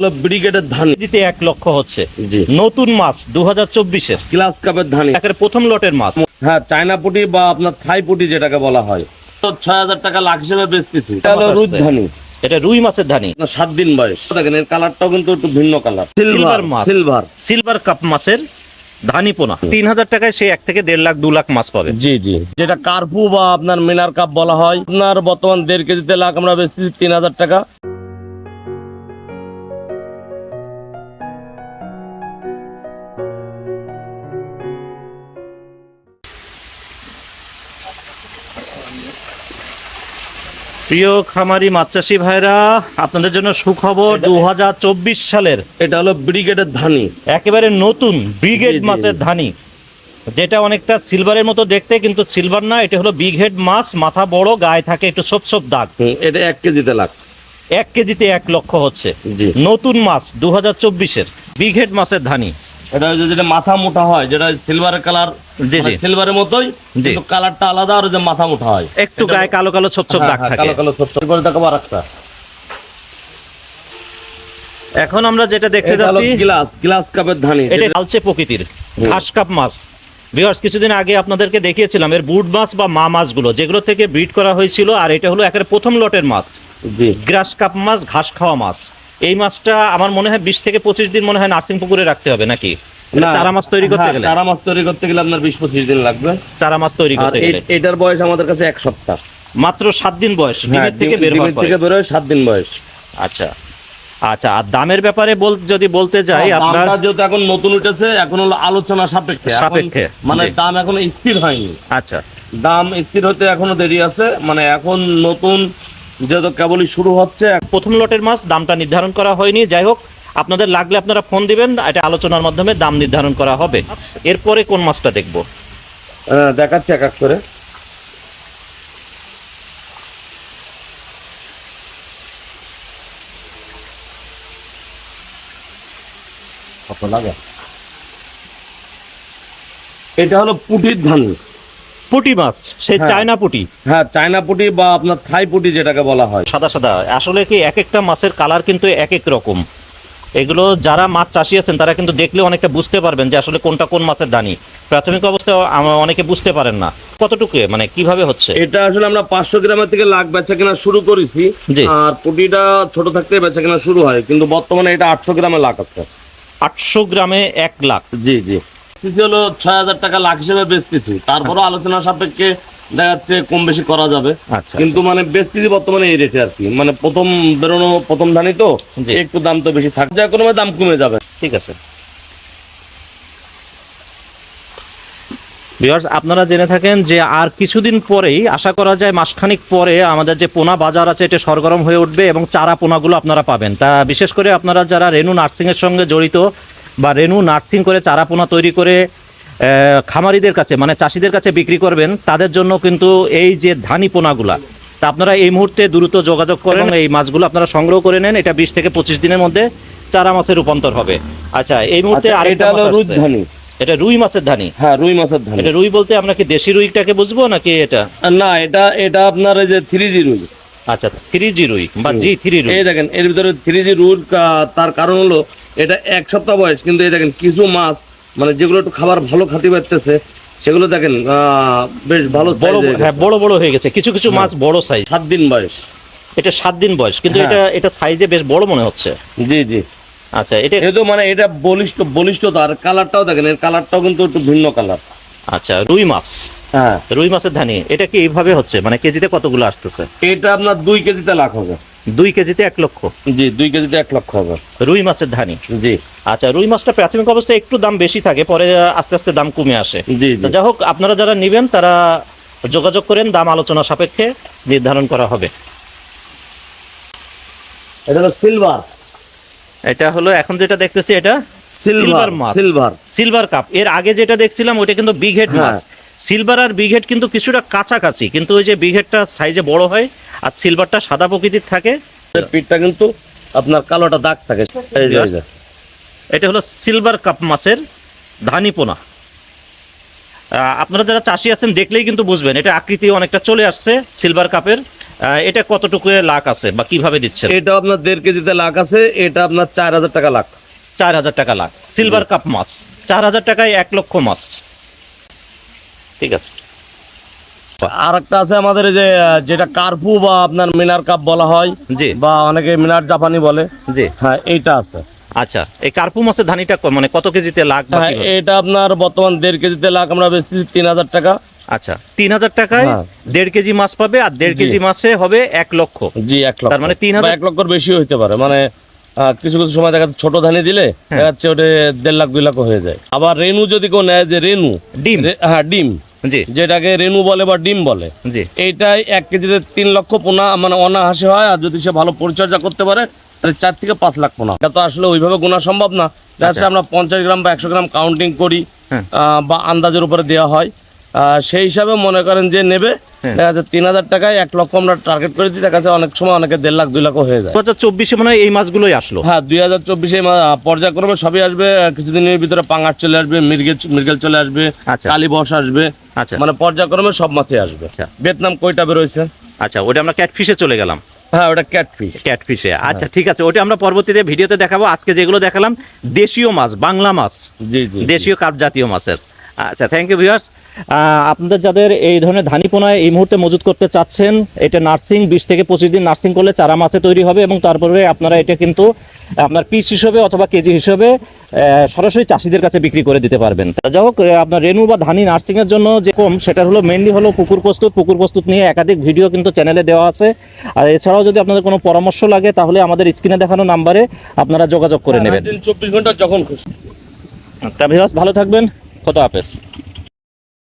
হলো ব্রিগেডের ধান। দিতে এক লক্ষ হচ্ছে। নতুন মাছ দু হাজার চব্বিশের গ্লাস কাপের ধানি। একের প্রথম লটের মাছ। হ্যাঁ চায়না পুটি বা আপনার থাই পুটি যেটাকে বলা হয়। তো ছয় হাজার টাকা লাখ হিসেবে বেচতেছি। এটা হলো মাছ রুদ ধানি। এটা রুই মাছের ধানি। সাত দিন বয়স। দেখেন এর কালারটাও কিন্তু একটু ভিন্ন কালার। সিলভার মাছ। সিলভার। সিলভার কাপ মাছের ধানি পোনা। তিন হাজার টাকায় সে এক থেকে দেড় লাখ দু লাখ মাছ পাবে। জি জি। যেটা কার্পু বা আপনার মিনার কাপ বলা হয়। আপনার বর্তমান দেড় কেজিতে লাখ আমরা বেচতেছি তিন হাজার টাকা। প্রিয় খামারি মাছ চাষি ভাইরা আপনাদের জন্য সুখবর দু হাজার চব্বিশ সালের এটা হলো ব্রিগেডের ধানি। একেবারে নতুন ব্রিগেড মাছের ধানি। যেটা অনেকটা সিলভারের মতো দেখতে কিন্তু সিলভার না এটা হলো বিগ হেড মাছ মাথা বড় গায়ে থাকে একটু ছোপ ছোপ দাগ। এটা এক কেজিতে লাখ। এক কেজিতে এক লক্ষ হচ্ছে। নতুন মাছ দু হাজার চব্বিশের বিগ হেড মাছের ধানি। এটা হচ্ছে যেটা মাথা মোটা হয় যেটা সিলভারের কালার। সিলভারের মতোই কিন্তু কালারটা আলাদা আর যে মাথা মোটা হয়। একটু গায়ে কালো কালো ছোপ ছোপ হ্যাঁ, দাগ হ্যাঁ, থাকে। কালো কালো করে দেখাবো আরেকটা। এখন আমরা যেটা দেখতে যাচ্ছি গ্লাস গ্লাস কাপের ধানি। এটা কালচে প্রকৃতির ঘাস কাপ মাছ। ভিউয়ার্স কিছুদিন আগে আপনাদেরকে দেখিয়েছিলাম এর বুট মাছ বা মা মাছগুলো যেগুলো থেকে ব্রিড করা হয়েছিল আর এটা হলো একের প্রথম লটের মাছ। গ্রাস কাপ মাছ ঘাস খাওয়া মাছ। এই মাছটা আমার মনে হয় বিশ থেকে পঁচিশ দিন মনে হয় নার্সিং পুকুরে রাখতে হবে নাকি? চারা মাছ তৈরি করতে হ্যাঁ, গেলে? চারা মাছ তৈরি করতে গেলে আপনার বিশ পঁচিশ দিন লাগবে। চারা মাছ তৈরি করতে গেলে? এটার বয়স আমাদের কাছে এক সপ্তাহ। মাত্র সাত দিন বয়স হ্যাঁ, ডিমের থেকে বের হওয়ার ডিমের পরে সাত দিন বয়স। আচ্ছা। আচ্ছা আর দামের ব্যাপারে বল যদি বলতে যাই আপনার যেহেতু এখন নতুন উঠেছে এখন হলো আলোচনা সাপেক্ষে। সাপেক্ষে, মানে দাম এখনও স্থির হয়নি। আচ্ছা। দাম স্থির হতে এখনও দেরি আছে। মানে এখন নতুন যেহেতু কেবলই শুরু হচ্ছে প্রথম লটের মাছ দামটা নির্ধারণ করা হয়নি। যাই হোক আপনাদের লাগলে আপনারা ফোন দিবেন এটা আলোচনার মাধ্যমে দাম নির্ধারণ করা হবে। এরপরে কোন মাছটা দেখব? দেখাচ্ছে এক এক করে। কত লাগে? এটা হলো পুটির ধান। পুটি মাছ সেই হ্যাঁ। চায়না পুটি। হ্যাঁ চায়না পুটি বা আপনার থাই পুটি যেটাকে বলা হয়। সাদা সাদা। আসলে কি এক একটা মাছের কালার কিন্তু এক এক রকম। এগুলো যারা মাছ চাষি আছেন তারা কিন্তু দেখলে অনেকটা বুঝতে পারবেন যে আসলে কোনটা কোন মাছের দানি। প্রাথমিক অবস্থায় অনেকে বুঝতে পারেন না। কতটুকু মানে কীভাবে হচ্ছে? এটা আসলে আমরা পাঁচশো গ্রামের থেকে লাখ বেচা কেনা শুরু করেছি। আর পুটিটা ছোট থাকতে বেচা কেনা শুরু হয় কিন্তু বর্তমানে এটা আটশো গ্রামে লাখ আছে। আটশো গ্রামে এক লাখ। জি জি। বেচতেছি হলো ছয় হাজার টাকা লাখ হিসেবে বেচতেছি। তারপরও আলোচনা সাপেক্ষে দেখা যাচ্ছে কম বেশি করা যাবে। আচ্ছা কিন্তু মানে বেচতেছি বর্তমানে এই রেটে আর কি। মানে প্রথম বেরোনো প্রথম ধানই তো একটু দাম তো বেশি থাকবে যা কোনো দাম কমে যাবে। ঠিক আছে। ভিউয়ার্স আপনারা জেনে থাকেন যে আর কিছুদিন পরেই আশা করা যায় মাসখানিক পরে আমাদের যে পোনা বাজার আছে এটা সরগরম হয়ে উঠবে এবং চারা পোনাগুলো আপনারা পাবেন। তা বিশেষ করে আপনারা যারা রেনু নার্সিং এর সঙ্গে জড়িত বা রেনু নার্সিং করে চারা পোনা তৈরি করে খামারিদের কাছে মানে চাষিদের কাছে বিক্রি করবেন তাদের জন্য কিন্তু এই যে ধানি পোনাগুলা তা আপনারা এই মুহূর্তে দ্রুত যোগাযোগ করেন এই মাছগুলো আপনারা সংগ্রহ করে নেন এটা বিশ থেকে পঁচিশ দিনের মধ্যে চারা মাছের রূপান্তর হবে। আচ্ছা এই মুহূর্তে আচ্ছা, আরেকটা এটা মাছ ধানি। এটা রুই মাছের ধানি? হ্যাঁ রুই মাছের ধানি। এটা রুই বলতে আমরা কি দেশি রুইটাকে বুঝব নাকি এটা? না এটা এটা আপনার এই যে থ্রি জি রুই। আচ্ছা থ্রি জি রুই বা জি থ্রি রুই। এই দেখেন এর ভিতরে থ্রি জি রুট তার কারণ হলো এটা এক সপ্তাহ বয়স কিন্তু এই দেখেন কিছু মাছ মানে যেগুলো একটু খাবার ভালো খাতি পারতেছে সেগুলো দেখেন বেশ ভালো বড় হ্যাঁ বড় বড় হয়ে গেছে। কিছু কিছু মাছ বড় সাইজ সাত দিন বয়স। এটা সাত দিন বয়স কিন্তু হ্যাঁ। এটা এটা সাইজে বেশ বড় মনে হচ্ছে। জি জি। আচ্ছা এটা যেহেতু মানে এটা বলিষ্ঠ বলিষ্ঠতা আর কালারটাও দেখেন এর কালারটাও কিন্তু একটু ভিন্ন কালার আচ্ছা রুই মাছ। হ্যাঁ। রুই মাছের ধানি এটা কি এইভাবে হচ্ছে? মানে কেজিতে কতগুলো আসতেছে? এটা আপনার দুই কেজিতে লাখ হবে। দুই কেজিতে এক লক্ষ। জি দুই কেজিতে এক লক্ষ হবে। রুই মাছের ধানি? জি। আচ্ছা রুই মাছটা প্রাথমিক অবস্থায় একটু দাম বেশি থাকে পরে আস্তে আস্তে দাম কমে আসে। জি যাই হোক আপনারা যারা নেবেন তারা যোগাযোগ করেন দাম আলোচনা সাপেক্ষে নির্ধারণ করা হবে। এটা হলো সিলভার এটা হলো এখন যেটা দেখতেছি এটা সিলভার মাছ সিলভার সিলভার কাপ এর আগে যেটা দেখছিলাম ওইটা কিন্তু বিগ হেড হ্যাঁ। মাছ। সিলভার আর বিগ হেড কিন্তু কিছুটা কাছাকাছি কিন্তু ওই যে বিগ হেডটা সাইজে বড় হয় আর সিলভারটা সাদা প্রকৃতির থাকে। পিঠটা কিন্তু আপনার কালোটা দাগ থাকে। এটা হলো সিলভার কাপ মাছের ধানি পোনা। আহ, আপনারা যারা চাষি আছেন দেখলেই কিন্তু বুঝবেন এটা আকৃতি অনেকটা চলে আসছে সিলভার কাপের এটা কতটুকু লাখ আছে বা কীভাবে দিচ্ছেন? এটা আপনার দেড় কেজিতে লাখ আছে এটা আপনার চার হাজার টাকা লাখ। চার হাজার টাকা লাখ। সিলভার কাপ মাছ চার হাজার টাকায় এক লক্ষ মাছ। ঠিক আছে। আর একটা আছে আমাদের এই যে যেটা কার্পু বা আপনার মিনার কাপ বলা হয় জি। বা অনেকে মিনার জাপানি বলে। জি। হ্যাঁ এইটা আছে। আচ্ছা এই কার্পু মাছের ধানিটা মানে কত কেজিতে লাখ হ্যাঁ? এটা আপনার বর্তমান দেড় কেজিতে লাখ আমরা বেশি তিন হাজার টাকা। আচ্ছা তিন হাজার টাকায়। দেড় কেজি মাছ পাবে আর দেড় কেজি মাছে হবে এক লক্ষ। জি এক লক্ষ। তার মানে তিন হাজার- এক লক্ষর বেশি হইতে পারে। মানে কিছু কিছু সময় দেখা ছোট ধানি দিলে হ্যাঁ। দেখা যাচ্ছে ওটা দেড় লাখ দুই লাখ হয়ে যায়। আবার রেনু যদি কেউ নেয় যে রেনু ডিম। হ্যাঁ ডিম। যেটাকে রেনু বলে বা ডিম বলে এইটাই এক কেজিতে তিন লক্ষ পোনা মানে অনাহাসে হয়। আর যদি সে ভালো পরিচর্যা করতে পারে তাহলে চার থেকে পাঁচ লাখ পোনা। এটা তো আসলে ওইভাবে গোনা সম্ভব না। দেখা আমরা পঞ্চাশ গ্রাম বা একশো গ্রাম কাউন্টিং করি আচ্ছা। হ্যাঁ। বা আন্দাজের উপরে দেওয়া হয়। সেই হিসাবে মনে করেন যে নেবে। হ্যাঁ। দেখা যাচ্ছে তিন হাজার টাকায় এক লক্ষ আমরা টার্গেট করে দিই দেখা যাচ্ছে অনেক সময় অনেকে দেড় লাখ দুই লাখও হয়ে যায়। দু হাজার চব্বিশে মনে হয় এই মাছগুলোই আসলো? হ্যাঁ দুই হাজার চব্বিশে পর্যায়ক্রমে সবই আসবে। কিছুদিনের ভিতরে পাঙ্গাস চলে আসবে মৃগেল মৃগেল চলে আসবে আচ্ছা। কালী বস আসবে। আচ্ছা। মানে পর্যায়ক্রমে সব মাছই আসবে। আচ্ছা। ভিয়েতনাম কয়টা বেরোয়েছে আচ্ছা ওটা আমরা ক্যাটফিশে চলে গেলাম। হ্যাঁ ওটা ক্যাটফিশ। ক্যাটফিশে। আচ্ছা ঠিক আছে ওটা আমরা পরবর্তীতে ভিডিওতে দেখাবো। আজকে যেগুলো দেখালাম দেশীয় মাছ বাংলা মাছ। জি জি। দেশীয় কাপ জাতীয় মাছের। আচ্ছা থ্যাংক ইউ ভিউয়ার্স আপনাদের যাদের এই ধরনের ধানি পোনায় এই মুহূর্তে মজুত করতে চাচ্ছেন এটা নার্সিং বিশ থেকে পঁচিশ দিন নার্সিং করলে চারা মাসে তৈরি হবে এবং তারপরে আপনারা এটা কিন্তু আপনার পিস হিসেবে অথবা কেজি হিসেবে সরাসরি চাষিদের কাছে বিক্রি করে দিতে পারবেন। তা যাই হোক আপনার রেনু বা ধানি নার্সিংয়ের জন্য যে কম সেটা হলো মেনলি হলো পুকুর প্রস্তুত। পুকুর প্রস্তুত নিয়ে একাধিক ভিডিও কিন্তু চ্যানেলে দেওয়া আছে। আর এছাড়াও যদি আপনাদের কোনো পরামর্শ লাগে তাহলে আমাদের স্ক্রিনে দেখানো নাম্বারে আপনারা যোগাযোগ করে নেবেন। চব্বিশ ঘণ্টা যখন খুশি। তা ভিউয়ার্স ভালো থাকবেন। কত হাফেজ